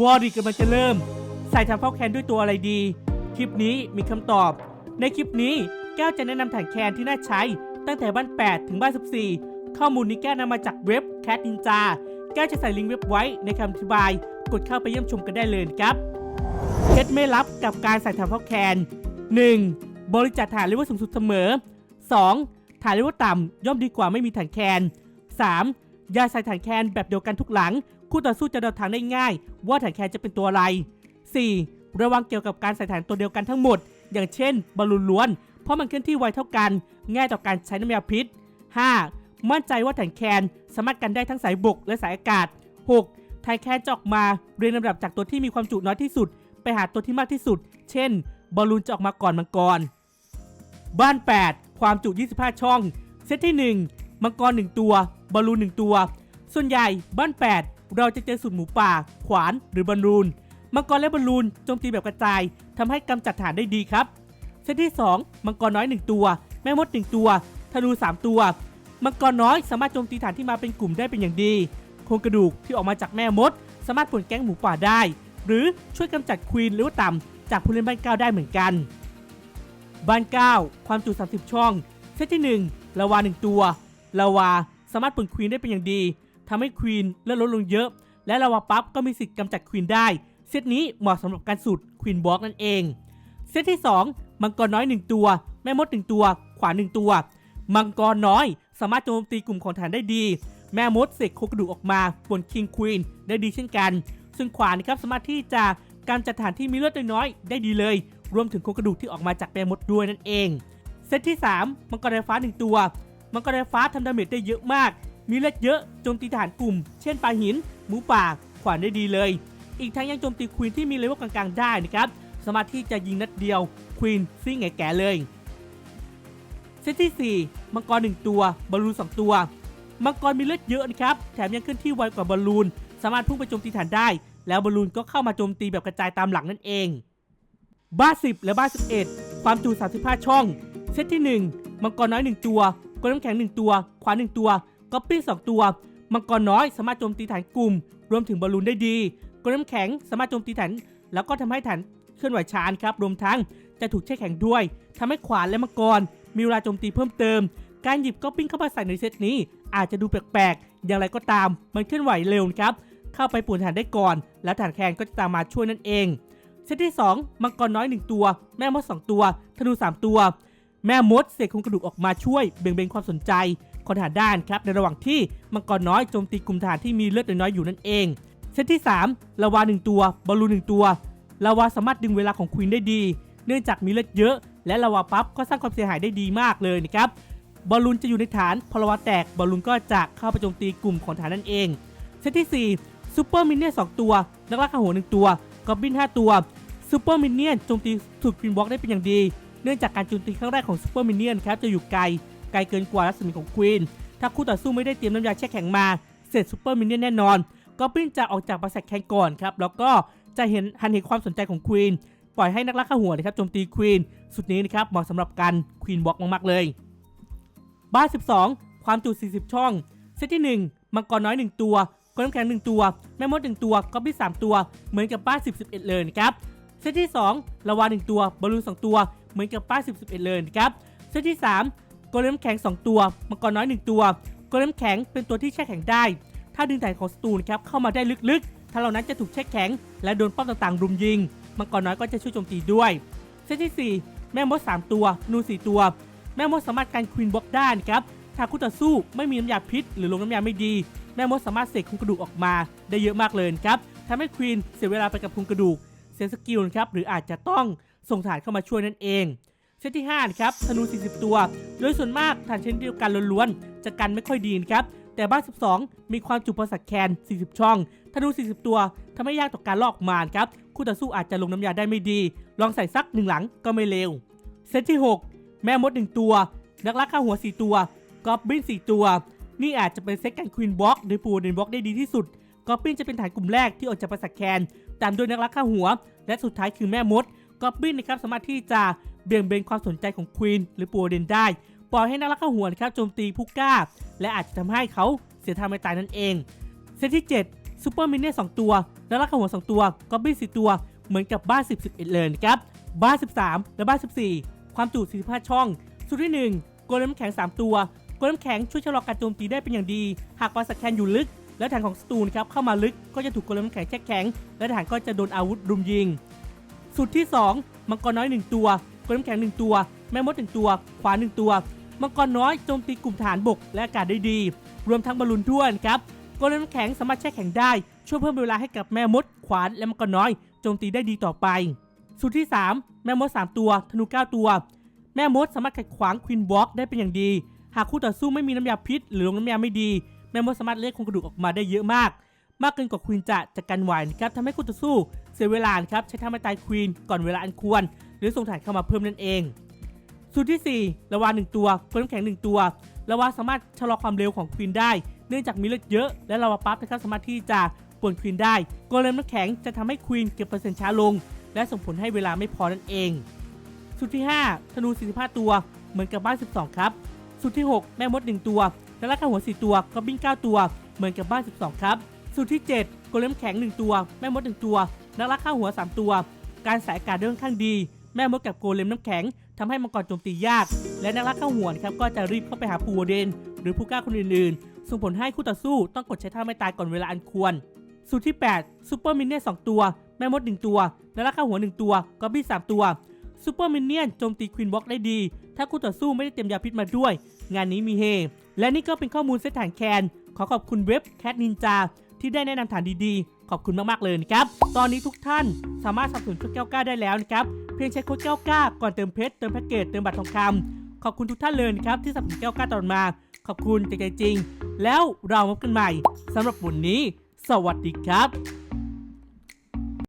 วอร์ดิกำลังจะเริ่ม ใส่ทำเฝ้าแคนด้วยตัวอะไรดี คลิปนี้มีคำตอบ ในคลิปนี้แก้วจะแนะนำฐานแคนที่น่าใช้ ตั้งแต่บ้าน 8 ถึงบ้าน 14 ข้อมูลนี้แก้วนำมาจากเว็บ Cat Ninja แก้วจะใส่ลิงก์เว็บไว้ในคำอธิบาย กดเข้าไปเยี่ยมชมกันได้เลยครับเคล็ดไม่ลับกับการใส่ถังเฝ้าแคน 1. บริจาคฐานเลเวลสูงสุดเสมอ 2. ฐานเลเวลต่ำย่อมดีกว่าไม่มีฐานแคน 3. ยาใส่ฐานแคนแบบเดียวกันทุกหลัง คู่ต่อสู้จะเดาทางได้ง่าย ว่าฐานแคนจะเป็นตัวอะไร 4. ระวังเกี่ยวกับการใส่ฐานตัวเดียวกันทั้งหมด อย่างเช่นบอลลูนล้วน เพราะมันเคลื่อนที่ไวเท่ากัน ง่ายต่อการใช้น้ำยาพิษ 5. มั่นใจว่าฐานแคนสามารถกันได้ทั้งสายบกและสายอากาศ 6. ฐานแคนจะออกมาเรียงลำดับจากตัวที่มีความจุน้อยที่สุด ไปหาตัวที่มากที่สุด เช่น บอลลูนจะออกมาก่อนมังกร บ้าน 8 ความจุ 25 ช่อง เซตที่ 1 มังกร1ตัว บอลลูน1ตัว ส่วนใหญ่บ้าน 8 เราจะเจอสูตรหมูป่า ขวานหรือบอลลูน มังกรและบอลลูนโจมตีแบบกระจายทำให้กำจัดฐานได้ดีครับ เซตที่ 2 มังกรน้อย 1 ตัว แม่มด 1 ตัว ธนู 3 ตัว มังกรน้อยสามารถโจมตีฐานที่มาเป็นกลุ่มได้เป็นอย่างดี โครงกระดูกที่ออกมาจากแม่มด สามารถป่วนแก๊งหมูป่าได้ หรือช่วยกำจัดควีนหรือว่าต่ำจากผู้เล่นบ้านเก้าได้เหมือนกัน บ้าน 9 ความจุ 30 ช่อง เซตที่ 1ลาวา1ตัว ลาวาสามารถป่วนควีนได้เป็นอย่างดีทำให้ควีนเลือดลดลงเยอะ และลาวาปั๊บก็มีสิทธิ์กำจัดควีนได้ เซตนี้เหมาะสำหรับการสูตรควีนบล็อกนั่นเอง เซตที่ 2 มังกรน้อย 1 ตัว แม่มด 1 ตัว ขวาน1ตัว มังกรน้อยสามารถโจมตีกลุ่มของฐานได้ดี แม่มดเสกโครงกระดูกออกมาบนคิงควีนได้ดีเช่นกัน ซึ่งขวานครับสามารถที่จะการจัดฐานที่มีเลือดน้อยได้ดีเลย รวมถึงโครงกระดูกที่ออกมาจากแม่มดด้วยนั่นเอง เซตที่ 3 มังกรไฟฟ้า 1 ตัว มังกรไฟฟ้าทำดาเมจได้เยอะมาก มีเลือดเยอะโจมตีฐานกลุ่ม เช่นปลาหิน หมูป่า ขวานได้ดีเลย อีกทั้งยังโจมตีควีนที่มีเลเวลกลางๆได้นะครับ สามารถที่จะยิงนัดเดียวควีนซิ่งแก่เลยเซตที่ 4 มังกร 1 ตัว บอลลูน 2 ตัว มังกรมีเลือดเยอะนะครับ แถมยังเคลื่อนที่ไวกว่าบอลลูน สามารถพุ่งไปโจมตีฐานได้ แล้วบอลลูนก็เข้ามาโจมตีแบบกระจายตามหลังนั่นเอง บ้า 10 และบ้า 11 ความจุ 35 ช่อง เซตที่ 1 มังกรน้อย 1 ตัว กน้ำแข็ง 1 ตัว ขวาน1ตัวก๊อปปิ้ง2ตัว มังกรน้อยสามารถโจมตีฐานกลุ่ม รวมถึงบอลลูนได้ดีกดน้ำแข็งสามารถโจมตีฐานแล้วก็ทำให้ฐานเคลื่อนไหวช้าครับ รวมทั้งจะถูกแช่แข็งด้วยทำให้ขวานและมังกร มีเวลาโจมตีเพิ่มเติม การหยิบก๊อปปิ้งเข้ามาใส่ในเซตนี้ อาจจะดูแปลกๆ อย่างไรก็ตาม มันเคลื่อนไหวเร็วครับ เข้าไปป่วนฐานได้ก่อน แล้วฐานแคนก็จะตามมาช่วยนั่นเอง เซตที่ 2 มังกรน้อย 1 ตัว แม่มด2ตัว ธนู 3 ตัว แม่มดเสกโครงกระดูกออกมาช่วยเบี่ยงเบนความสนใจของทหารด้านครับในระหว่างที่มังกรน้อยโจมตีกลุ่มทหารที่มีเลือดน้อยอยู่นั่นเองเซตที่3ลาวา1ตัวบอลลูน1ตัวลาวาสามารถดึงเวลาของควีนได้ดี เนื่องจากมีเลือดเยอะ และลาวาปั๊บก็สร้างความเสียหายได้ดีมากเลยนะครับบอลลูนจะอยู่ในฐานพอลาวาแตกบอลลูนก็จะเข้าไปโจมตีกลุ่มของฐานนั่นเองเซตที่4ซูเปอร์มินเนี่ยน2ตัวนักล่าข้าหัว1ตัวกอบบิน5ตัวซูเปอร์มินเนี่ยนโจมตีถูกควีนบล็อกได้เป็นอย่างดี เนื่องจากการโจมตีครั้งแรกของซูเปอร์มินเนี่ยนครับจะอยู่ไกล ไกลเกินกว่ารัศมีของควีน ถ้าคู่ต่อสู้ไม่ได้เตรียมน้ำยาแช่แข็งมา เสร็จซูเปอร์มินเนี่ยนแน่นอนกอบบินจะออกจากปราสาทแข็งก่อนครับ แล้วก็จะเห็นหันเห็นความสนใจของควีน ปล่อยให้นักล่าข้าหัวนะครับโจมตีควีน สุดนี้นะครับเหมาะสำหรับการควีนบล็อกมากๆเลย บ้าน 12 ความจุ 40 ช่อง เซตที่ 1 มังกรน้อย 1 ตัวกดน้ำแข็ง1ตัว แม่มด 1 ตัว ก๊อบบี้3ตัว เหมือนกับบ้าน10 11 เลยนะครับ เซตที่2ลาวาน1ตัว บอลลูน2ตัว เหมือนกับบ้าน10 11 เลยนะครับ เซตที่3กดน้ำแข็ง 2 ตัว มังกรน้อย 1 ตัวกดน้ำแข็งเป็นตัวที่แช่แข็งได้ ถ้าดึงฐานของศัตรูนะครับเข้ามาได้ลึกๆ ถ้าเหล่านั้นจะถูกแช่แข็ง และโดนป้อมต่างๆ รุมยิง มังกรน้อยก็จะช่วยโจมตีด้วย เซตที่ 4 แม่มด 3 ตัว นู4ตัว แม่มดสามารถการควีนบล็อกได้นะครับ ถ้าคู่ต่อสู้ไม่มีน้ำยาพิษ หรือลงน้ำยาไม่ดี แม่มดสามารถเสกโครงกระดูกออกมา ได้เยอะมากเลยครับทำให้ควีนเสียเวลาไปกับโครงกระดูก เสียสกิลนะครับหรืออาจจะต้องส่งฐานเข้ามาช่วยนั่นเองเซตที่5นะครับธนู 40 ตัว โดยส่วนมากฐานเช่นเดียวกันล้วนๆจะกันไม่ค่อยดีนะครับแต่บ้าน 12 มีความจุประสาทแคน 40 ช่องธนู 40 ตัวทำให้ยากต่อการลอกมานครับคู่ต่อสู้อาจจะลงน้ำยาได้ไม่ดี ลองใส่สักหนึ่งหลังก็ไม่เลวเซตที่ 6 แม่มด 1 ตัว นักล่าข้าหัว 4 ตัวกอบบิน4 ตัว นี่อาจจะเป็นเซตการควีนบล็อกหรือปูเดนบล็อกได้ดีที่สุดกอบบินจะเป็นฐานกลุ่มแรกที่ออกจากประสาทแคน ตามด้วยนักล่าข้าหัว และสุดท้ายคือแม่มดกอบบินนะครับสามารถที่จะเบี่ยงเบนความสนใจของควีนหรือปูเดนได้ ปล่อยให้นักล่าข้าหัวนะครับโจมตีผู้กล้า และอาจจะทำให้เขาเสียทางไม่ตายนั่นเอง เซตที่7ซูเปอร์มินเนี่ยน2ตัวแล้วลักข้าหัว 2 ตัวก็บี้4ตัว เหมือนกับบ้าน 10 11 เลยนะครับ บ้าน 13 และบ้าน 14 ความจุ45 ช่องสูตรที่1โกเลมน้ำแข็ง 3 ตัวโกเลมน้ำแข็งช่วยชะลอการโจมตีได้เป็นอย่างดี หากวางสแคนอยู่ลึก แล้วฐานของศัตรูนครับเข้ามาลึกก็จะถูกกลมน้ำแข็งแช่แข็ง และฐานก็จะโดนอาวุธรุมยิงสูตรที่ 2 มังกรน้อย 1 ตัวกลมน้ำแข็ง 1 ตัว แม่มด 1 ตัว ขวาน1ตัว มังกรน้อยโจมตีกลุ่มฐานบกและอากาศได้ดี รวมทั้งบอลลูนด้วนครับกลมน้ำแข็งสามารถแช่แข็งได้ ช่วยเพิ่มเวลาให้กับแม่มด ขวานและมังกรน้อยโจมตีได้ดีต่อไปสูตรที่ 3 แม่มด 3 ตัว ธนู 9 ตัว แม่มดสามารถขัดขวางควินบล็อกได้เป็นอย่างดี หากคู่ต่อสู้ไม่มีน้ำยาพิษ หรือลงน้ำยาไม่ดี แม่มดสามารถเรียกโครงกระดูกออกมาได้เยอะมาก มากเกินกว่าควีนจะจัดการไหวนะครับทำให้คู่ต่อสู้เสียเวลาครับใช้ท่าไม้ตายควีนก่อนเวลาอันควร หรือส่งถ่ายเข้ามาเพิ่มนั่นเอง สูตรที่4ระวาหนึ่งตัวโคนน้ำแข็งหนึ่งตัวระวาสามารถชะลอความเร็วของควีนได้ เนื่องจากมีเลือดเยอะ และระวาปั๊บนะครับสามารถที่จะป่วนควีนได้โกเลมน้ำแข็งจะทำให้ควีนเก็บเปอร์เซ็นต์ช้าลง และส่งผลให้เวลาไม่พอนั่นเอง สูตรที่ 5 ธนู 45 ตัว เหมือนกับบ้าน 12 ครับ สูตรที่ 6 แม่มด 1 ตัว และลักข้าหัว 4 ตัวก็บิ้ง9ตัว เหมือนกับบ้าน 12 ครับ สูตรที่ 7 โกเลมแข็ง 1 ตัว แม่มด 1 ตัวและลักข้าหัว 3 ตัว การสายอากาศได้ค่อนข้างดี แม่มดกับโกเลมน้ำแข็งทำให้มังกรโจมตียาก และนักลักข้าหัวครับก็จะรีบเข้าไปหาภูวเดน หรือผู้กล้าคนอื่นๆ ส่งผลให้คู่ต่อสู้ต้องกดใช้ท่าไม่ตายก่อนเวลาอันควร สูตรที่ 8 ซูเปอร์มินเนี่ยน2ตัว แม่มด 1 ตัวและลักข้าหัว 1 ตัวก็บี้ 3 ตัวซูเปอร์มินเนี่ยนโจมตีควินบ็อกได้ดี ถ้าคู่ต่อสู้ไม่ได้เตรียมยาพิษมาด้วย งานนี้มีเฮ และนี่ก็เป็นข้อมูลเซตฐานแคน ขอขอบคุณเว็บแค t นินจาที่ได้แนะนำฐานดีๆ ขอบคุณมากๆเลยนะครับ ตอนนี้ทุกท่านสามารถสนับสนุนช่วยแก้วกล้าได้แล้วนะครับ เพียงใช้โค้ดแก้วกล้าก่อนเติมเพชรเติมแพ็กเกจเติมบัตรทองคำขอบคุณทุกท่านเลยนะครับที่สนับสนุนแก้วกล้าตลอดมา ขอบคุณจากใจจริง แล้วเราพบกันใหม่สำหรับวันนี้ สวัสดีครับ